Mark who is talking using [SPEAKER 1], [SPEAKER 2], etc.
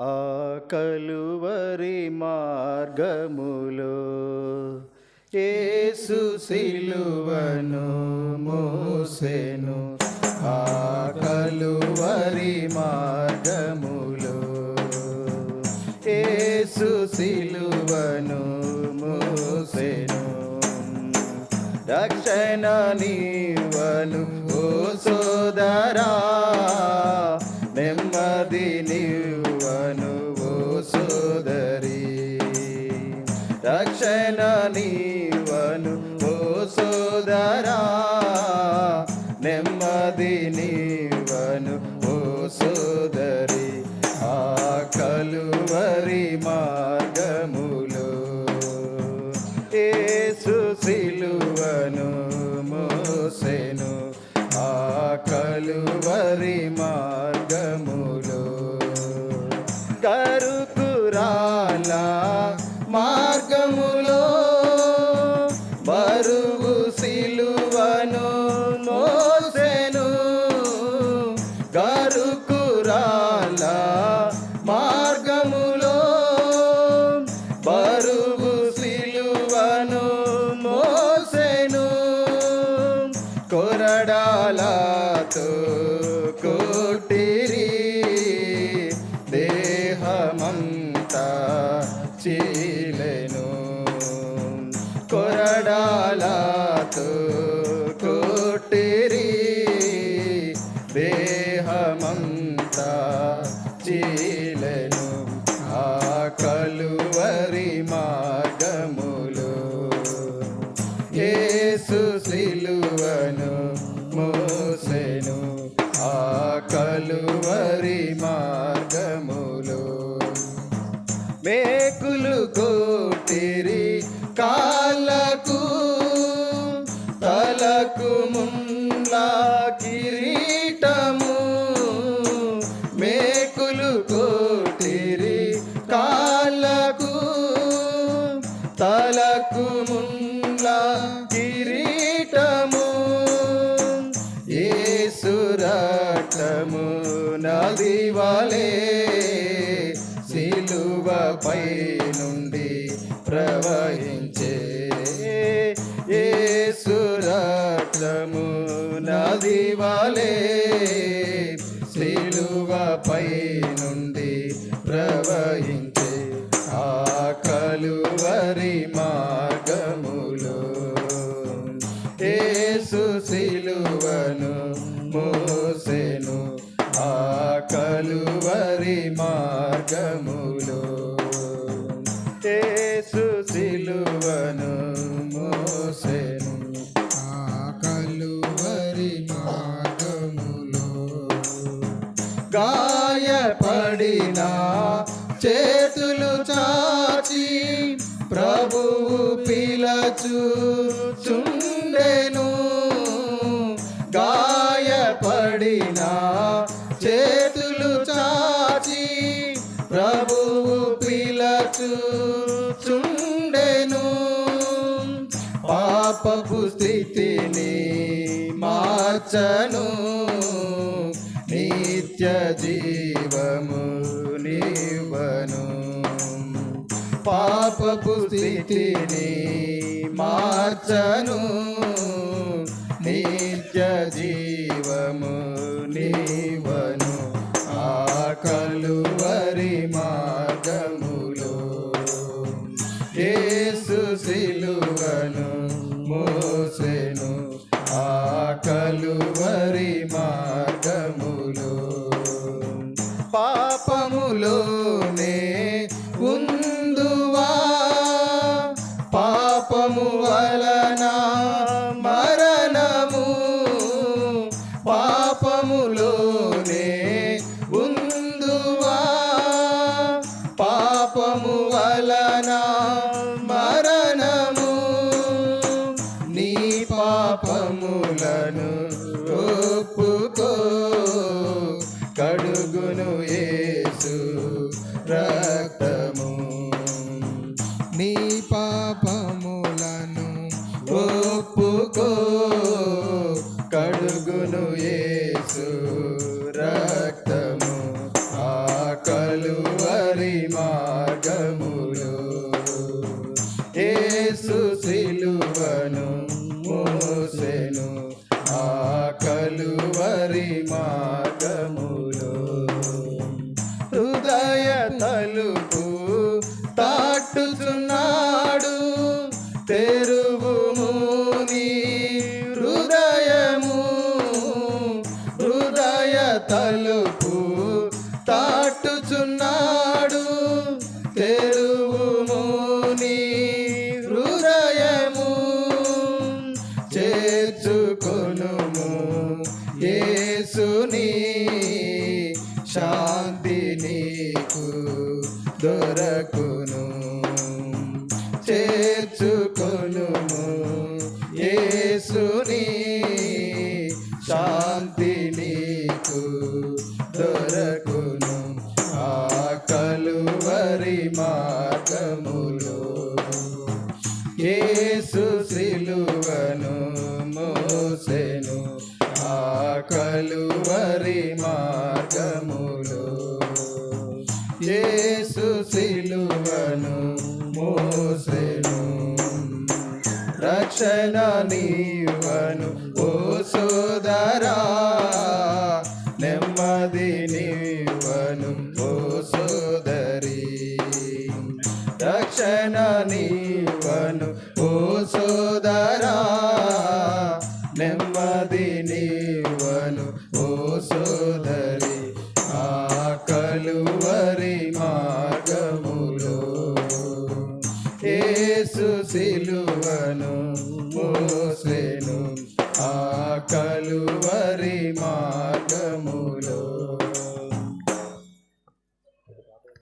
[SPEAKER 1] ఆ కలువరి మార్గములో యేసు సిలువను మోసెను. ఆ కలువరి మార్గములో యేసు సిలువను మోసెను. రక్షణ నీవను ఓ సోదరా నెమ్మది నీవను ఓ సోదరి ఆ కలువరి మార్గములో. యేసు సిలువను మోసెను ఆ కలువరి మార్గములో. కరుకురాల మార్గములో బరు చీలెను. కొరడాలతో కొట్టిరి దేహమంతా చీలెను. ఆ కలువరి మార్గములో యేసు సిలువను మోసెను. ఆ కలువరి మార్గములో ఏసురాటము నది వలే సిలువపై నుండి ప్రవహించే. ఏసురాటము నదివాలే వలే సిలువపై నుండి ప్రవహించే. ఆ కలువరి మార్గములో ఏసు సిలువను మోసెను. కలువరి మార్గములో. ఏసు సిలువను మోసెను.
[SPEAKER 2] ఆ కలువరి మార్గములో.
[SPEAKER 1] గాయపడిన చేతులు చాచి ప్రభువు చూ ప్రభువు పిలచుచుండెను పాపపు స్థితిని మార్చను. నిత్య జీవము నివను. పాపపు స్థితిని మార్చను. లోనే ఉందువా? పాపము వలన మరణము పాపములోనే ఉందువా? పాపము వలన మరణము నీ పాపములను ఒప్పుకో. కడుగును ఏసు రక్తము.
[SPEAKER 2] నీ పాపములను
[SPEAKER 1] ఒప్పుకో. కడుగును యేసు రక్తము. ఆ కలువరి మార్గములు. యేసు శ్రీ తలుపు తాటుచున్నాడు తెరువుము నీ హృదయము హృదయ తలుపు తాటుచున్నాడు తెరువుము నీ హృదయము చేర్చుకొనుము యేసుని శాంతి నీకు. దొరకును చేర్చుకొను యేసుని. శాంతి నీకు దొరకును ఆ కలువరి మార్గములో. యేసు సిలువను మోసెను ఆ కలువరి మార్గములో. యేసు సిలువను మోసెను. రక్షణ నీవను ఓ సోదరా నెమ్మది నీవను ఓ సోదరి రక్షణ నీవను ఓ సోదరా యేసు సిలువను మోసెను. ఆ కలువరి మార్గము